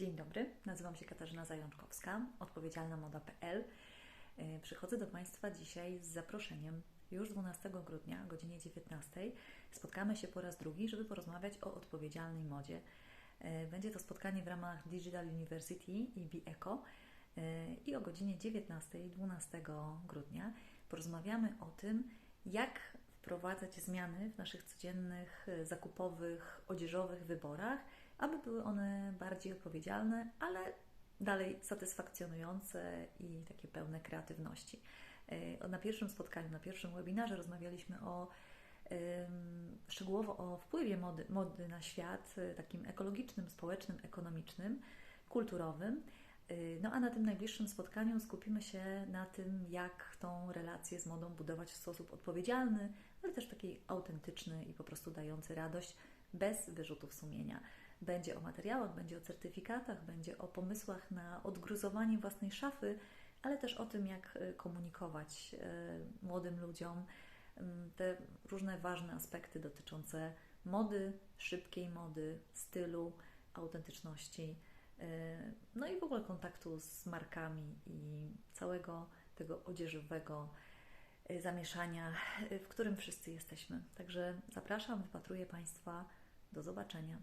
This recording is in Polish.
Dzień dobry, nazywam się Katarzyna Zajączkowska, odpowiedzialna moda.pl. E, Przychodzę do Państwa dzisiaj z zaproszeniem. Już 12 grudnia o godzinie 19 spotkamy się po raz drugi, żeby porozmawiać o odpowiedzialnej modzie. E, Będzie to spotkanie w ramach Digital University i BeEco e, i o godzinie 19 12 grudnia porozmawiamy o tym, jak wprowadzać zmiany w naszych codziennych e, zakupowych, odzieżowych wyborach, aby były one bardziej odpowiedzialne, ale dalej satysfakcjonujące i takie pełne kreatywności. E, Na pierwszym spotkaniu, na pierwszym webinarze rozmawialiśmy o szczegółowo o wpływie mody, mody na świat, e, takim ekologicznym, społecznym, ekonomicznym, kulturowym. E, No a na tym najbliższym spotkaniu skupimy się na tym, jak tą relację z modą budować w sposób odpowiedzialny, ale też taki autentyczny i po prostu dający radość bez wyrzutów sumienia. Będzie o materiałach, będzie o certyfikatach, będzie o pomysłach na odgruzowanie własnej szafy, ale też o tym, jak e, komunikować e, młodym ludziom m, te różne ważne aspekty dotyczące mody, szybkiej mody, stylu, autentyczności, no i w ogóle kontaktu z markami i całego tego odzieżowego e, zamieszania, e, w którym wszyscy jesteśmy. Także zapraszam, wypatruję Państwa. Do zobaczenia.